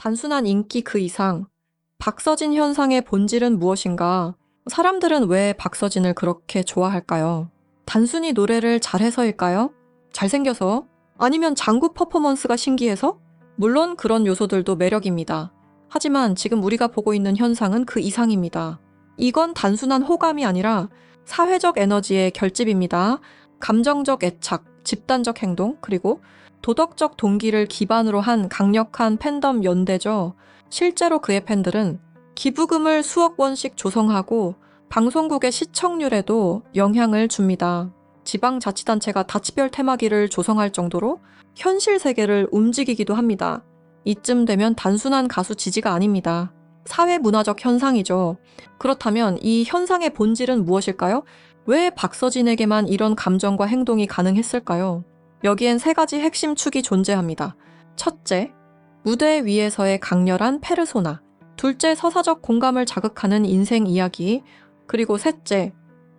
단순한 인기 그 이상, 박서진 현상의 본질은 무엇인가? 사람들은 왜 박서진을 그렇게 좋아할까요? 단순히 노래를 잘해서일까요? 잘생겨서? 아니면 장구 퍼포먼스가 신기해서? 물론 그런 요소들도 매력입니다. 하지만 지금 우리가 보고 있는 현상은 그 이상입니다. 이건 단순한 호감이 아니라 사회적 에너지의 결집입니다. 감정적 애착, 집단적 행동, 그리고 도덕적 동기를 기반으로 한 강력한 팬덤 연대죠. 실제로 그의 팬들은 기부금을 수억 원씩 조성하고 방송국의 시청률에도 영향을 줍니다. 지방자치단체가 다치별 테마기를 조성할 정도로 현실 세계를 움직이기도 합니다. 이쯤 되면 단순한 가수 지지가 아닙니다. 사회 문화적 현상이죠. 그렇다면 이 현상의 본질은 무엇일까요? 왜 박서진에게만 이런 감정과 행동이 가능했을까요? 여기엔 세 가지 핵심 축이 존재합니다. 첫째, 무대 위에서의 강렬한 페르소나. 둘째, 서사적 공감을 자극하는 인생 이야기. 그리고 셋째,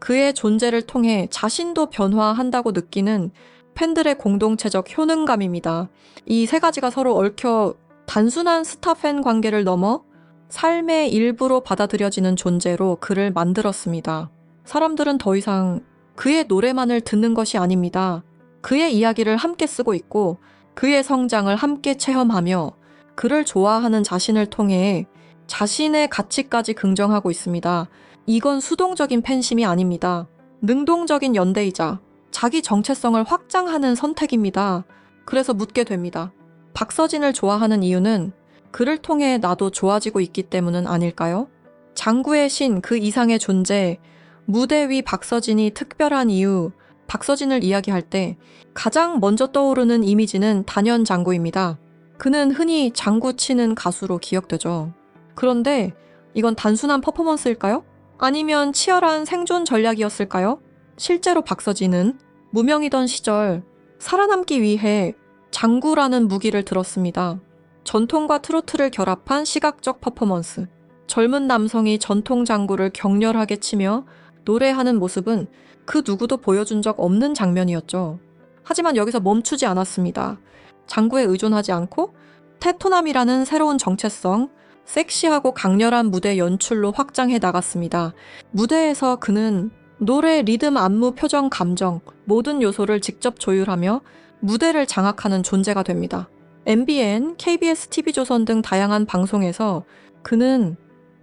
그의 존재를 통해 자신도 변화한다고 느끼는 팬들의 공동체적 효능감입니다. 이 세 가지가 서로 얽혀 단순한 스타 팬 관계를 넘어 삶의 일부로 받아들여지는 존재로 그를 만들었습니다. 사람들은 더 이상 그의 노래만을 듣는 것이 아닙니다. 그의 이야기를 함께 쓰고 있고 그의 성장을 함께 체험하며 그를 좋아하는 자신을 통해 자신의 가치까지 긍정하고 있습니다. 이건 수동적인 팬심이 아닙니다. 능동적인 연대이자 자기 정체성을 확장하는 선택입니다. 그래서 묻게 됩니다. 박서진을 좋아하는 이유는 그를 통해 나도 좋아지고 있기 때문은 아닐까요? 장구의 신 그 이상의 존재, 무대 위 박서진이 특별한 이유, 박서진을 이야기할 때 가장 먼저 떠오르는 이미지는 단연 장구입니다. 그는 흔히 장구 치는 가수로 기억되죠. 그런데 이건 단순한 퍼포먼스일까요? 아니면 치열한 생존 전략이었을까요? 실제로 박서진은 무명이던 시절 살아남기 위해 장구라는 무기를 들었습니다. 전통과 트로트를 결합한 시각적 퍼포먼스. 젊은 남성이 전통 장구를 격렬하게 치며 노래하는 모습은 그 누구도 보여준 적 없는 장면이었죠. 하지만 여기서 멈추지 않았습니다. 장구에 의존하지 않고 테토남이라는 새로운 정체성, 섹시하고 강렬한 무대 연출로 확장해 나갔습니다. 무대에서 그는 노래, 리듬, 안무, 표정, 감정 모든 요소를 직접 조율하며 무대를 장악하는 존재가 됩니다. MBN, KBS TV조선 등 다양한 방송에서 그는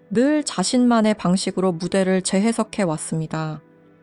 늘 자신만의 방식으로 무대를 재해석해 왔습니다.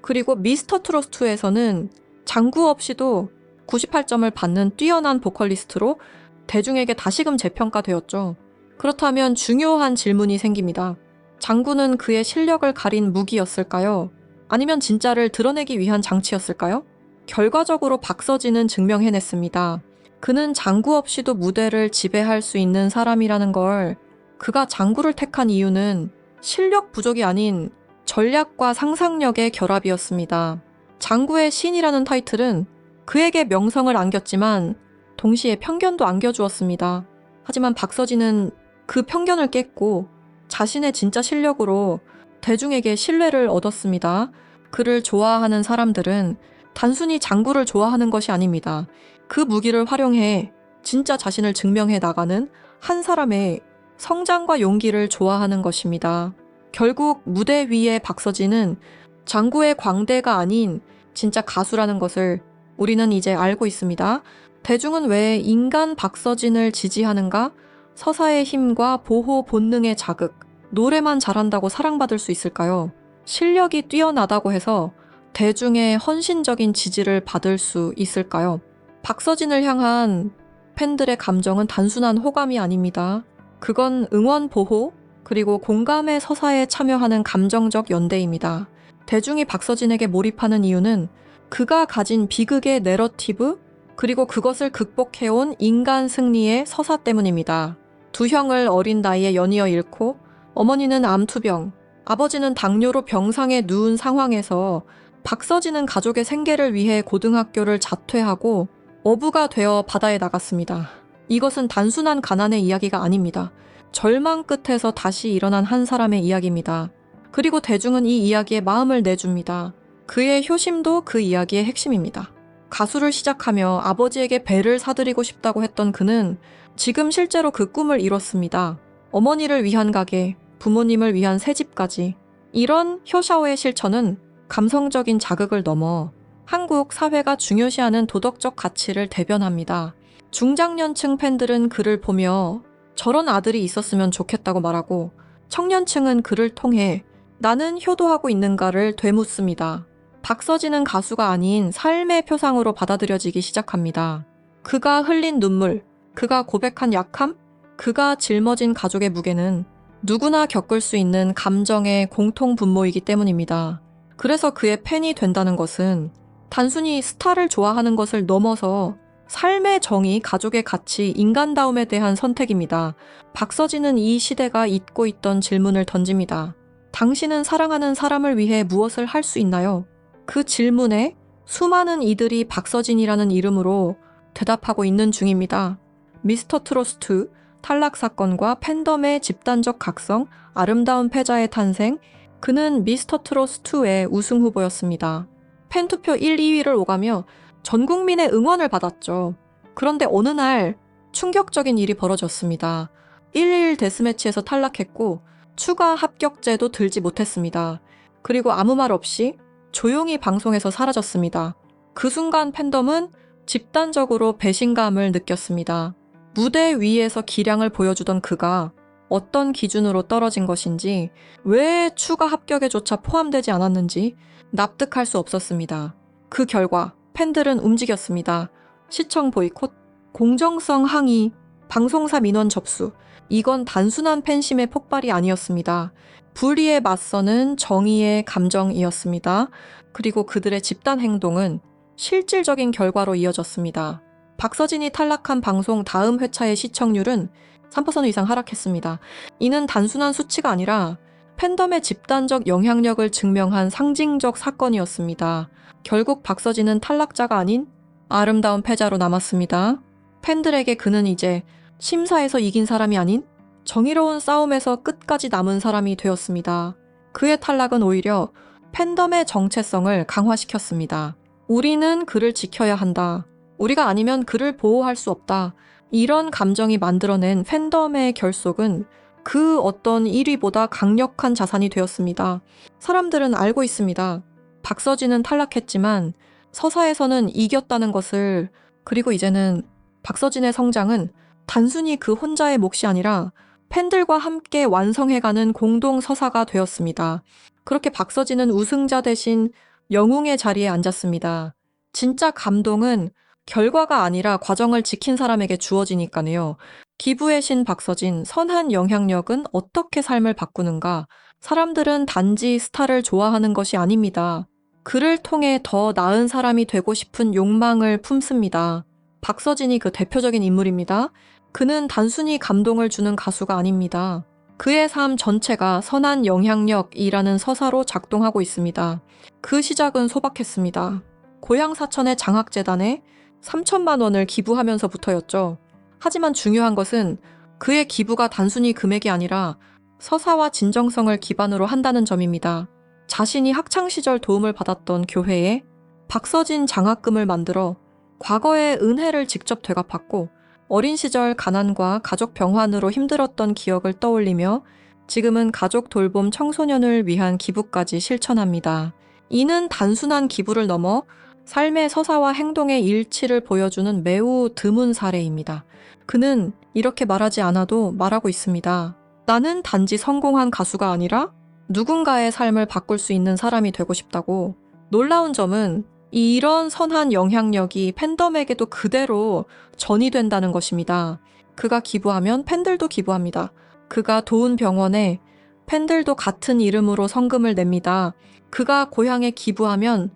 그리고 미스터 트로트2에서는 장구 없이도 98점을 받는 뛰어난 보컬리스트로 대중에게 다시금 재평가되었죠. 그렇다면 중요한 질문이 생깁니다. 장구는 그의 실력을 가린 무기였을까요? 아니면 진짜를 드러내기 위한 장치였을까요? 결과적으로 박서진은 증명해냈습니다. 그는 장구 없이도 무대를 지배할 수 있는 사람이라는 걸 그가 장구를 택한 이유는 실력 부족이 아닌 전략과 상상력의 결합이었습니다. 장구의 신이라는 타이틀은 그에게 명성을 안겼지만 동시에 편견도 안겨주었습니다. 하지만 박서진은 그 편견을 깼고 자신의 진짜 실력으로 대중에게 신뢰를 얻었습니다. 그를 좋아하는 사람들은 단순히 장구를 좋아하는 것이 아닙니다. 그 무기를 활용해 진짜 자신을 증명해 나가는 한 사람의 성장과 용기를 좋아하는 것입니다. 결국 무대 위의 박서진은 장구의 광대가 아닌 진짜 가수라는 것을 우리는 이제 알고 있습니다. 대중은 왜 인간 박서진을 지지하는가? 서사의 힘과 보호 본능의 자극, 노래만 잘한다고 사랑받을 수 있을까요? 실력이 뛰어나다고 해서 대중의 헌신적인 지지를 받을 수 있을까요? 박서진을 향한 팬들의 감정은 단순한 호감이 아닙니다. 그건 응원 보호, 그리고 공감의 서사에 참여하는 감정적 연대입니다. 대중이 박서진에게 몰입하는 이유는 그가 가진 비극의 내러티브, 그리고 그것을 극복해온 인간 승리의 서사 때문입니다. 두 형을 어린 나이에 연이어 잃고 어머니는 암투병, 아버지는 당뇨로 병상에 누운 상황에서 박서진은 가족의 생계를 위해 고등학교를 자퇴하고 어부가 되어 바다에 나갔습니다. 이것은 단순한 가난의 이야기가 아닙니다. 절망 끝에서 다시 일어난 한 사람의 이야기입니다. 그리고 대중은 이 이야기에 마음을 내줍니다. 그의 효심도 그 이야기의 핵심입니다. 가수를 시작하며 아버지에게 배를 사드리고 싶다고 했던 그는 지금 실제로 그 꿈을 이뤘습니다. 어머니를 위한 가게, 부모님을 위한 새집까지. 이런 효샤오의 실천은 감성적인 자극을 넘어 한국 사회가 중요시하는 도덕적 가치를 대변합니다. 중장년층 팬들은 그를 보며 저런 아들이 있었으면 좋겠다고 말하고 청년층은 그를 통해 나는 효도하고 있는가를 되묻습니다. 박서진은 가수가 아닌 삶의 표상으로 받아들여지기 시작합니다. 그가 흘린 눈물, 그가 고백한 약함, 그가 짊어진 가족의 무게는 누구나 겪을 수 있는 감정의 공통 분모이기 때문입니다. 그래서 그의 팬이 된다는 것은 단순히 스타를 좋아하는 것을 넘어서 삶의 정의, 가족의 가치, 인간다움에 대한 선택입니다. 박서진은 이 시대가 잊고 있던 질문을 던집니다. 당신은 사랑하는 사람을 위해 무엇을 할 수 있나요? 그 질문에 수많은 이들이 박서진이라는 이름으로 대답하고 있는 중입니다. 미스터 트로스트, 탈락 사건과 팬덤의 집단적 각성, 아름다운 패자의 탄생, 그는 미스터 트로스2의 우승 후보였습니다. 팬투표 1, 2위를 오가며 전 국민의 응원을 받았죠. 그런데 어느 날 충격적인 일이 벌어졌습니다. 1일 데스매치에서 탈락했고 추가 합격제도 들지 못했습니다. 그리고 아무 말 없이 조용히 방송에서 사라졌습니다. 그 순간 팬덤은 집단적으로 배신감을 느꼈습니다. 무대 위에서 기량을 보여주던 그가 어떤 기준으로 떨어진 것인지, 왜 추가 합격에조차 포함되지 않았는지 납득할 수 없었습니다. 그 결과 팬들은 움직였습니다. 시청 보이콧, 공정성 항의, 방송사 민원 접수. 이건 단순한 팬심의 폭발이 아니었습니다. 불의에 맞서는 정의의 감정이었습니다. 그리고 그들의 집단 행동은 실질적인 결과로 이어졌습니다. 박서진이 탈락한 방송 다음 회차의 시청률은 3% 이상 하락했습니다. 이는 단순한 수치가 아니라 팬덤의 집단적 영향력을 증명한 상징적 사건이었습니다. 결국 박서진은 탈락자가 아닌 아름다운 패자로 남았습니다. 팬들에게 그는 이제 심사에서 이긴 사람이 아닌 정의로운 싸움에서 끝까지 남은 사람이 되었습니다. 그의 탈락은 오히려 팬덤의 정체성을 강화시켰습니다. 우리는 그를 지켜야 한다. 우리가 아니면 그를 보호할 수 없다. 이런 감정이 만들어낸 팬덤의 결속은 그 어떤 1위보다 강력한 자산이 되었습니다. 사람들은 알고 있습니다. 박서진은 탈락했지만 서사에서는 이겼다는 것을 그리고 이제는 박서진의 성장은 단순히 그 혼자의 몫이 아니라 팬들과 함께 완성해가는 공동 서사가 되었습니다. 그렇게 박서진은 우승자 대신 영웅의 자리에 앉았습니다. 진짜 감동은 결과가 아니라 과정을 지킨 사람에게 주어지니까요. 기부의 신 박서진, 선한 영향력은 어떻게 삶을 바꾸는가? 사람들은 단지 스타를 좋아하는 것이 아닙니다. 그를 통해 더 나은 사람이 되고 싶은 욕망을 품습니다. 박서진이 그 대표적인 인물입니다. 그는 단순히 감동을 주는 가수가 아닙니다. 그의 삶 전체가 선한 영향력이라는 서사로 작동하고 있습니다. 그 시작은 소박했습니다. 고향 사천의 장학재단에 3천만 원을 기부하면서부터였죠. 하지만 중요한 것은 그의 기부가 단순히 금액이 아니라 서사와 진정성을 기반으로 한다는 점입니다. 자신이 학창시절 도움을 받았던 교회에 박서진 장학금을 만들어 과거의 은혜를 직접 되갚았고 어린 시절 가난과 가족 병환으로 힘들었던 기억을 떠올리며 지금은 가족 돌봄 청소년을 위한 기부까지 실천합니다. 이는 단순한 기부를 넘어 삶의 서사와 행동의 일치를 보여주는 매우 드문 사례입니다. 그는 이렇게 말하지 않아도 말하고 있습니다. 나는 단지 성공한 가수가 아니라 누군가의 삶을 바꿀 수 있는 사람이 되고 싶다고. 놀라운 점은 이런 선한 영향력이 팬덤에게도 그대로 전이 된다는 것입니다. 그가 기부하면 팬들도 기부합니다. 그가 도운 병원에 팬들도 같은 이름으로 성금을 냅니다. 그가 고향에 기부하면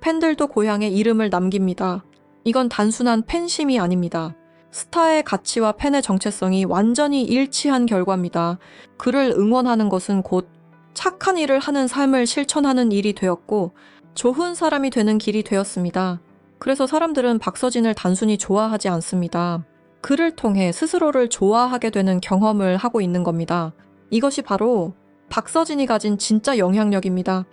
팬들도 고향에 이름을 남깁니다. 이건 단순한 팬심이 아닙니다. 스타의 가치와 팬의 정체성이 완전히 일치한 결과입니다. 그를 응원하는 것은 곧 착한 일을 하는 삶을 실천하는 일이 되었고, 좋은 사람이 되는 길이 되었습니다. 그래서 사람들은 박서진을 단순히 좋아하지 않습니다. 그를 통해 스스로를 좋아하게 되는 경험을 하고 있는 겁니다. 이것이 바로 박서진이 가진 진짜 영향력입니다.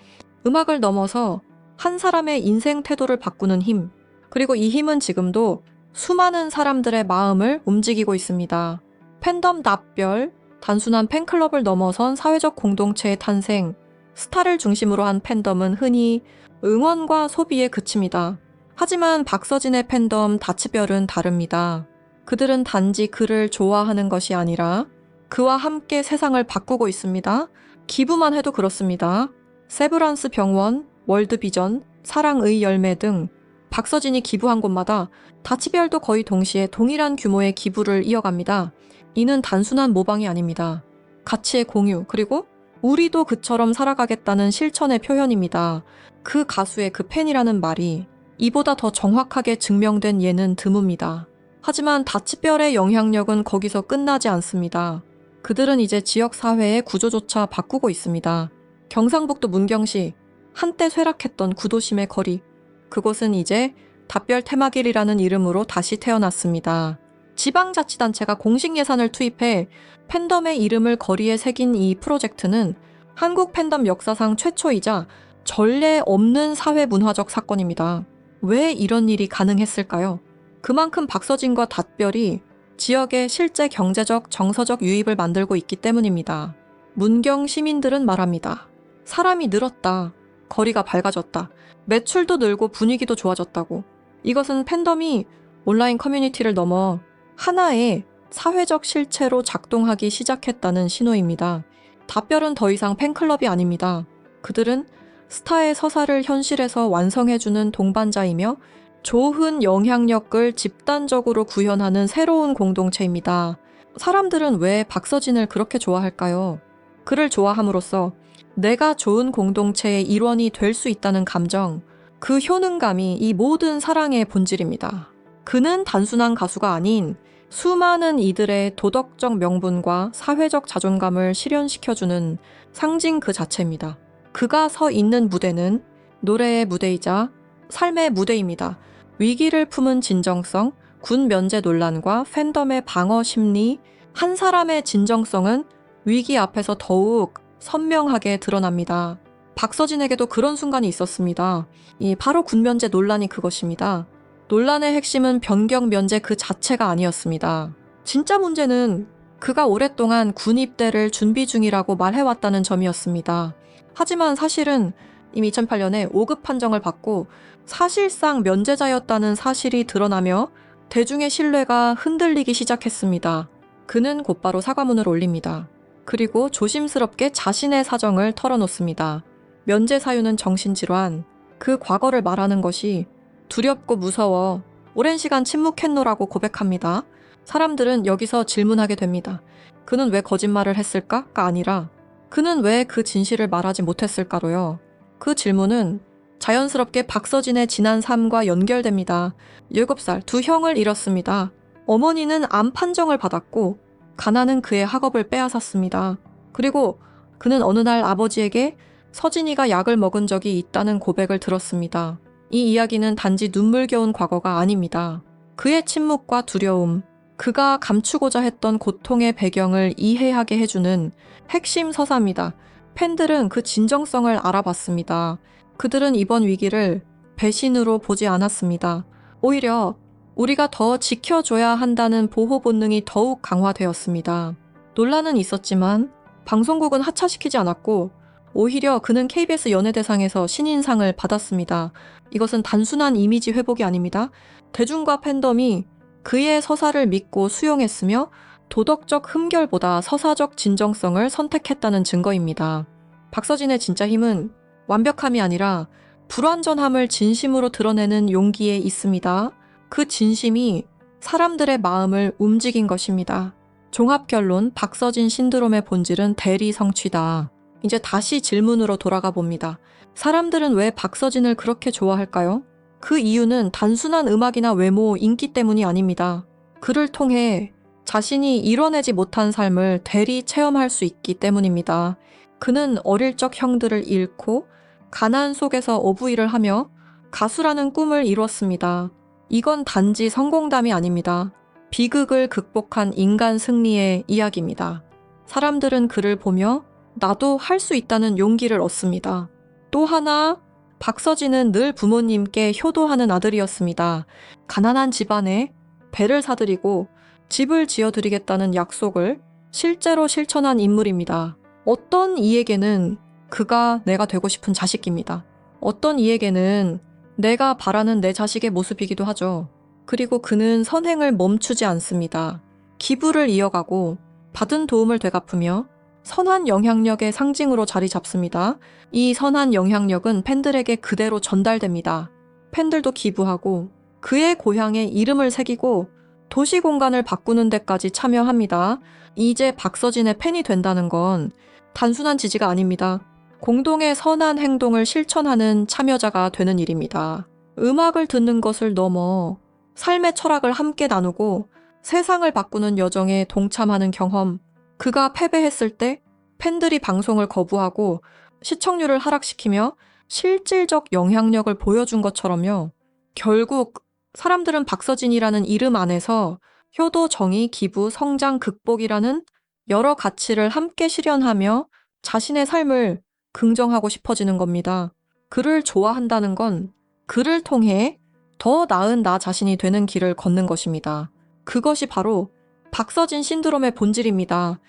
음악을 넘어서 한 사람의 인생 태도를 바꾸는 힘, 그리고 이 힘은 지금도 수많은 사람들의 마음을 움직이고 있습니다. 팬덤 납별, 단순한 팬클럽을 넘어선 사회적 공동체의 탄생, 스타를 중심으로 한 팬덤은 흔히 응원과 소비에 그칩니다. 하지만 박서진의 팬덤 다치별은 다릅니다. 그들은 단지 그를 좋아하는 것이 아니라 그와 함께 세상을 바꾸고 있습니다. 기부만 해도 그렇습니다. 세브란스 병원, 월드비전, 사랑의 열매 등 박서진이 기부한 곳마다 다치별도 거의 동시에 동일한 규모의 기부를 이어갑니다. 이는 단순한 모방이 아닙니다. 가치의 공유, 그리고 우리도 그처럼 살아가겠다는 실천의 표현입니다. 그 가수의 그 팬이라는 말이 이보다 더 정확하게 증명된 예는 드뭅니다. 하지만 다치별의 영향력은 거기서 끝나지 않습니다. 그들은 이제 지역 사회의 구조조차 바꾸고 있습니다. 경상북도 문경시 한때 쇠락했던 구도심의 거리 그곳은 이제 답별 테마길이라는 이름으로 다시 태어났습니다. 지방자치단체가 공식 예산을 투입해 팬덤의 이름을 거리에 새긴 이 프로젝트는 한국 팬덤 역사상 최초이자 전례 없는 사회 문화적 사건입니다. 왜 이런 일이 가능했을까요? 그만큼 박서진과 닷별이 지역의 실제 경제적, 정서적 유입을 만들고 있기 때문입니다. 문경 시민들은 말합니다. 사람이 늘었다. 거리가 밝아졌다. 매출도 늘고 분위기도 좋아졌다고. 이것은 팬덤이 온라인 커뮤니티를 넘어 하나의 사회적 실체로 작동하기 시작했다는 신호입니다. 답별은 더 이상 팬클럽이 아닙니다. 그들은 스타의 서사를 현실에서 완성해주는 동반자이며 좋은 영향력을 집단적으로 구현하는 새로운 공동체입니다. 사람들은 왜 박서진을 그렇게 좋아할까요? 그를 좋아함으로써 내가 좋은 공동체의 일원이 될 수 있다는 감정, 그 효능감이 이 모든 사랑의 본질입니다. 그는 단순한 가수가 아닌 수많은 이들의 도덕적 명분과 사회적 자존감을 실현시켜주는 상징 그 자체입니다. 그가 서 있는 무대는 노래의 무대이자 삶의 무대입니다. 위기를 품은 진정성, 군 면제 논란과 팬덤의 방어 심리, 한 사람의 진정성은 위기 앞에서 더욱 선명하게 드러납니다. 박서진에게도 그런 순간이 있었습니다. 이 바로 군면제 논란이 그것입니다. 논란의 핵심은 변경 면제 그 자체가 아니었습니다. 진짜 문제는 그가 오랫동안 군 입대를 준비 중이라고 말해왔다는 점이었습니다. 하지만 사실은 이미 2008년에 5급 판정을 받고 사실상 면제자였다는 사실이 드러나며 대중의 신뢰가 흔들리기 시작했습니다. 그는 곧바로 사과문을 올립니다. 그리고 조심스럽게 자신의 사정을 털어놓습니다. 면제 사유는 정신질환, 그 과거를 말하는 것이 두렵고 무서워 오랜 시간 침묵했노라고 고백합니다. 사람들은 여기서 질문하게 됩니다. 그는 왜 거짓말을 했을까?가 아니라 그는 왜 그 진실을 말하지 못했을까로요. 그 질문은 자연스럽게 박서진의 지난 삶과 연결됩니다. 7살 두 형을 잃었습니다. 어머니는 암 판정을 받았고 가난은 그의 학업을 빼앗았습니다. 그리고 그는 어느 날 아버지에게 서진이가 약을 먹은 적이 있다는 고백을 들었습니다. 이 이야기는 단지 눈물겨운 과거가 아닙니다. 그의 침묵과 두려움, 그가 감추고자 했던 고통의 배경을 이해하게 해주는 핵심 서사입니다. 팬들은 그 진정성을 알아봤습니다. 그들은 이번 위기를 배신으로 보지 않았습니다. 오히려 우리가 더 지켜줘야 한다는 보호 본능이 더욱 강화되었습니다. 논란은 있었지만 방송국은 하차시키지 않았고 오히려 그는 KBS 연예대상에서 신인상을 받았습니다. 이것은 단순한 이미지 회복이 아닙니다. 대중과 팬덤이 그의 서사를 믿고 수용했으며 도덕적 흠결보다 서사적 진정성을 선택했다는 증거입니다. 박서진의 진짜 힘은 완벽함이 아니라 불완전함을 진심으로 드러내는 용기에 있습니다. 그 진심이 사람들의 마음을 움직인 것입니다. 종합결론 박서진 신드롬의 본질은 대리 성취다. 이제 다시 질문으로 돌아가 봅니다. 사람들은 왜 박서진을 그렇게 좋아할까요? 그 이유는 단순한 음악이나 외모, 인기 때문이 아닙니다. 그를 통해 자신이 이뤄내지 못한 삶을 대리 체험할 수 있기 때문입니다. 그는 어릴 적 형들을 잃고 가난 속에서 어부일을 하며 가수라는 꿈을 이루었습니다. 이건 단지 성공담이 아닙니다. 비극을 극복한 인간 승리의 이야기입니다. 사람들은 그를 보며 나도 할 수 있다는 용기를 얻습니다. 또 하나, 박서진은 늘 부모님께 효도하는 아들이었습니다. 가난한 집안에 배를 사드리고 집을 지어드리겠다는 약속을 실제로 실천한 인물입니다. 어떤 이에게는 그가 내가 되고 싶은 자식입니다. 어떤 이에게는 내가 바라는 내 자식의 모습이기도 하죠. 그리고 그는 선행을 멈추지 않습니다. 기부를 이어가고 받은 도움을 되갚으며 선한 영향력의 상징으로 자리 잡습니다. 이 선한 영향력은 팬들에게 그대로 전달됩니다. 팬들도 기부하고 그의 고향에 이름을 새기고 도시 공간을 바꾸는 데까지 참여합니다. 이제 박서진의 팬이 된다는 건 단순한 지지가 아닙니다. 공동의 선한 행동을 실천하는 참여자가 되는 일입니다. 음악을 듣는 것을 넘어 삶의 철학을 함께 나누고 세상을 바꾸는 여정에 동참하는 경험. 그가 패배했을 때 팬들이 방송을 거부하고 시청률을 하락시키며 실질적 영향력을 보여준 것처럼요. 결국 사람들은 박서진이라는 이름 안에서 효도, 정의, 기부, 성장, 극복이라는 여러 가치를 함께 실현하며 자신의 삶을 긍정하고 싶어지는 겁니다. 그를 좋아한다는 건 그를 통해 더 나은 나 자신이 되는 길을 걷는 것입니다. 그것이 바로 박서진 신드롬의 본질입니다.